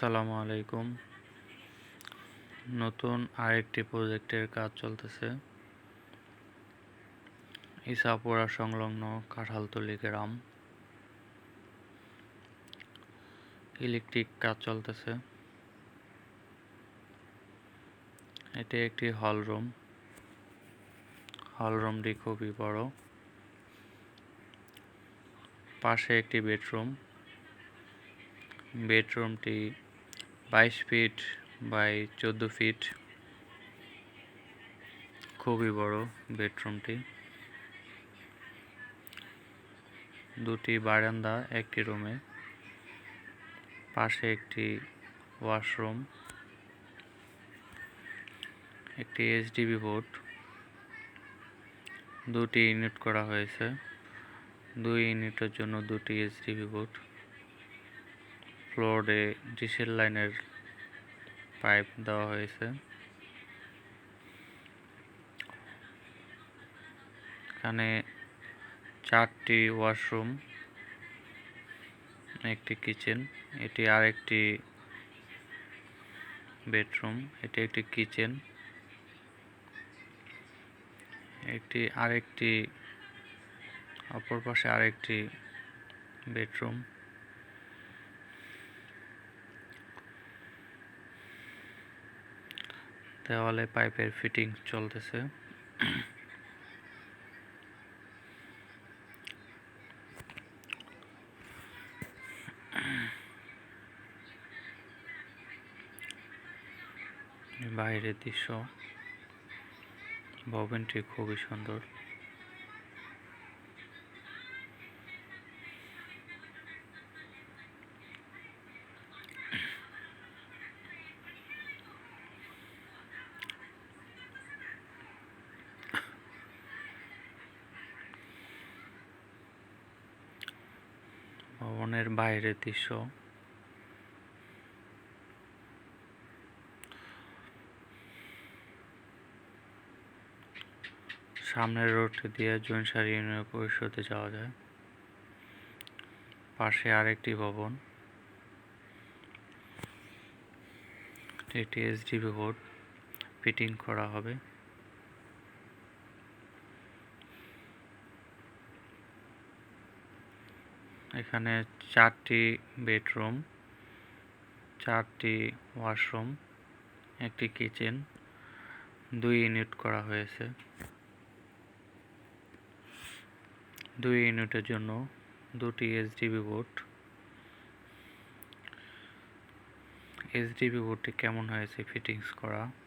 আসসালামু আলাইকুম। নতুন আরেকটি প্রজেক্টের কাজ চলতেছে। ইসাপুরা সংলগ্ন কাঁঠালতলি গ্রাম। ইলেকট্রিক কাজ চলতেছে। এটি একটি হল রুম। হল রুমটি খুবই বড়। পাশে একটি বেডরুম। বেডরুমটি বাইশ ফিট বাই চোদ্দ ফিট। খুবই বড় বেডরুমটি। দুটি বারান্দা, একটি রুমে। পাশে একটি ওয়াশরুম। একটি এইচডিবি বোর্ড। দুটি ইউনিট করা হয়েছে। দুই ইউনিটের জন্য দুটি এইচডিবি বোর্ড। ফ্লোরে ডিসেল লাইনের পাইপ দেওয়া হয়েছে। এখানে চারটি ওয়াশরুম, একটি কিচেন, এটি আরেকটি বেডরুম, এটি একটি কিচেন, একটি আরেকটি, অপর পাশে আরেকটি বেডরুম। দেওয়ালে পাইপের ফিটিং চলতেছে। বাইরের দৃশ্য ভবনটি খুবই সুন্দর। ভবনের বাইরের দৃশ্য। সামনের রোডটি দিয়ে জৈনসারি ইউনিয়ন পরিষদে যাওয়া যায়। পাশে আরেকটি ভবন। এটি এসডিবি বোর্ড। ফিটিং করা হবে। এখানে চারটি বেডরুম, চারটি ওয়াশরুম, একটি কিচেন, দুই ইউনিট করা হয়েছে। দুই ইউনিটের জন্য দুটি এইচডিবি বোর্ড। এইচডিবি বোর্ডটি কেমন হয়েছে ফিটিংস করা?